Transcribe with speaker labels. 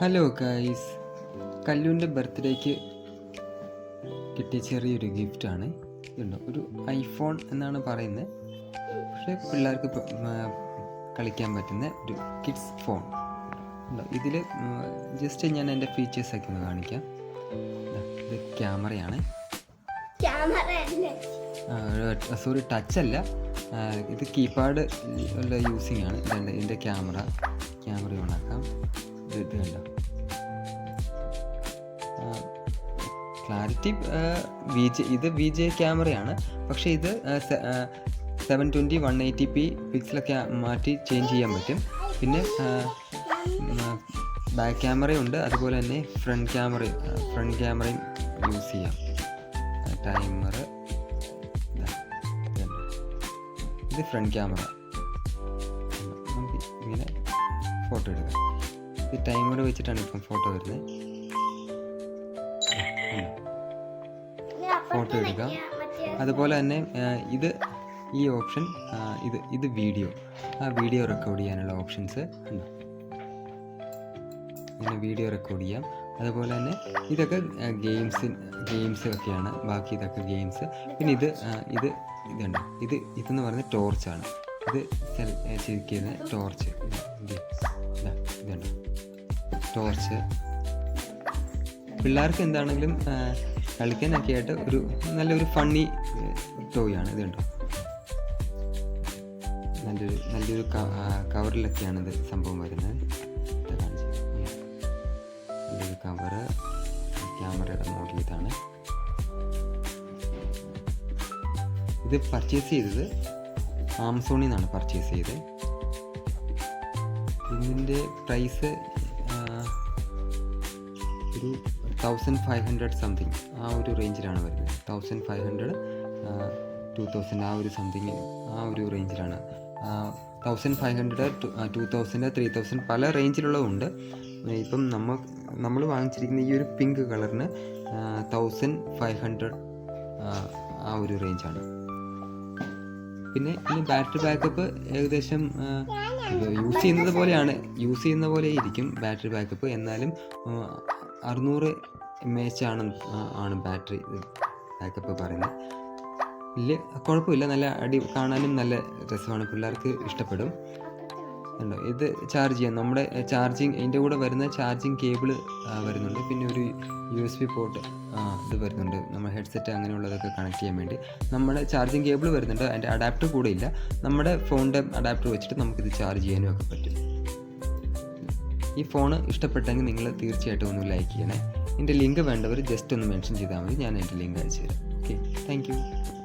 Speaker 1: Hello guys കല്ലുവിന്റെ ബർത്ത്ഡേക്ക് കിട്ടിയ ചെറിയൊരു ഗിഫ്റ്റാണ് ഇതുണ്ടോ. ഒരു ഐഫോൺ എന്നാണ് പറയുന്നത്. പക്ഷേ പിള്ളേർക്ക് കളിക്കാൻ പറ്റുന്ന ഒരു കിഡ്സ് ഫോൺ ഉണ്ടോ ഇതിൽ ജസ്റ്റ് ഞാൻ എന്റെ ഫീച്ചേഴ്സൊക്കെ ഒന്ന് കാണിക്കാം. ഇത് ക്യാമറയാണ്. സോറി ടച്ച് അല്ല. ഇത് കീപാഡ് ഉള്ള യൂസിങ് ആണ്. ഇതിന്റെ ക്യാമറ. ക്യാമറ ഓൺ ആക്കാം ഇത് കണ്ടോ? ക്ലാരിറ്റി വി ജെ ഇത് വി ജെ ക്യാമറയാണ്. പക്ഷേ ഇത് seven twenty one eighty P പിക്സലൊക്കെ മാറ്റി ചേഞ്ച് ചെയ്യാൻ പറ്റും. പിന്നെ ബാക്ക് ക്യാമറയുണ്ട് അതുപോലെ തന്നെ ഫ്രണ്ട് ക്യാമറ ഫ്രണ്ട് ക്യാമറയും യൂസ് ചെയ്യാം. ടൈമർ ഇത് ഫ്രണ്ട് ക്യാമറ. ഫോട്ടോ എടുക്കാം ഈ ടൈമർ വെച്ചിട്ടാണ് ഇപ്പം ഫോട്ടോ വരുന്നത് ഫോട്ടോ എടുക്കാം. അതുപോലെ തന്നെ ഇത് ഈ ഓപ്ഷൻ ഇത് ഇത് വീഡിയോ ആ വീഡിയോ റെക്കോർഡ് ചെയ്യാനുള്ള ഓപ്ഷൻസ് ഉണ്ട്. ഇങ്ങനെ വീഡിയോ റെക്കോർഡ് ചെയ്യാം. അതുപോലെ തന്നെ ഇതൊക്കെ ഗെയിംസ് ഗെയിംസ് ഒക്കെയാണ്. ബാക്കി ഇതൊക്കെ ഗെയിംസ് പിന്നെ ഇത് ഇത് ഇതുണ്ട് ഇത് ഇതെന്ന് പറയുന്നത് ടോർച്ചാണ് ഇത് ചെയ്തിരിക്കുന്ന ടോർച്ച് ടോർച്ച് പിള്ളേർക്ക് എന്താണെങ്കിലും കളിക്കാനൊക്കെ ആയിട്ട് ഒരു നല്ലൊരു ഫണ്ണി ടോയ് ആണ്. ഇത് കണ്ടോ? നല്ലൊരു നല്ലൊരു കവറിലൊക്കെയാണ് ഇത് സംഭവം വരുന്നത്. നല്ലൊരു കവറ് ക്യാമറയുടെ മോഡൽ ഇതാണ്. ഇത് പർച്ചേസ് ചെയ്തത് ആമസോണിൽ നിന്നാണ് പർച്ചേസ് ചെയ്തത്. ഇതിന്റെ പ്രൈസ് ഒരു തൗസൻഡ് ഫൈവ് ഹൺഡ്രഡ് സംതിങ് ആ ഒരു റേഞ്ചിലാണ് വരുന്നത്. Thousand five hundred two thousand ആ ഒരു സംതിങ് ആ ഒരു റേഞ്ചിലാണ് thousand five hundred two thousand three thousand പല റേഞ്ചിലുള്ളതുണ്ട് ഇപ്പം നമ്മൾ നമ്മൾ വാങ്ങിച്ചിരിക്കുന്ന ഈ ഒരു പിങ്ക് കളറിന് തൗസൻഡ് ഫൈവ് ഹൺഡ്രഡ് ആ ഒരു റേഞ്ചാണ് പിന്നെ ഇനി ബാറ്ററി ബാക്കപ്പ് ഏകദേശം യൂസ് ചെയ്യുന്നത് പോലെയാണ്. യൂസ് ചെയ്യുന്ന പോലെ ഇരിക്കും ബാറ്ററി ബാക്കപ്പ് എന്നാലും അറുന്നൂറ് എം എച്ച് ആണ് ആണ് ബാറ്ററി ബാക്കപ്പ് പറയുന്നത്. വലിയ കുഴപ്പമില്ല. നല്ല അടി കാണാനും നല്ല രസമാണ്. പിള്ളേർക്ക് ഇഷ്ടപ്പെടും. ഉണ്ടോ ഇത് ചാർജ് ചെയ്യാം. നമ്മുടെ ചാർജിങ് ഇതിന്റെ കൂടെ വരുന്ന ചാർജിങ് കേബിൾ വരുന്നുണ്ട്. പിന്നെ ഒരു യു എസ് ബി പോർട്ട് ഇത് വരുന്നുണ്ട്. നമ്മൾ ഹെഡ്സെറ്റ് അങ്ങനെയുള്ളതൊക്കെ കണക്ട് ചെയ്യാൻ വേണ്ടി. നമ്മുടെ ചാർജിങ് കേബിൾ വരുന്നുണ്ട്. അതിന്റെ അഡാപ്റ്റർ കൂടെ ഇല്ല. നമ്മുടെ ഫോണിന്റെ അഡാപ്റ്റർ വെച്ചിട്ട് നമുക്കിത് ചാർജ് ചെയ്യാനും ഒക്കെ പറ്റും. ഈ ഫോൺ ഇഷ്ടപ്പെട്ടെങ്കിൽ നിങ്ങൾ തീർച്ചയായിട്ടും ഒന്ന് ലൈക്ക് ചെയ്യണേ. എന്റെ ലിങ്ക് വേണ്ടവർ ജസ്റ്റ് ഒന്ന് മെൻഷൻ ചെയ്താൽ മതി. ഞാൻ എന്റെ ലിങ്ക് അയച്ചു തരാം. Okay thank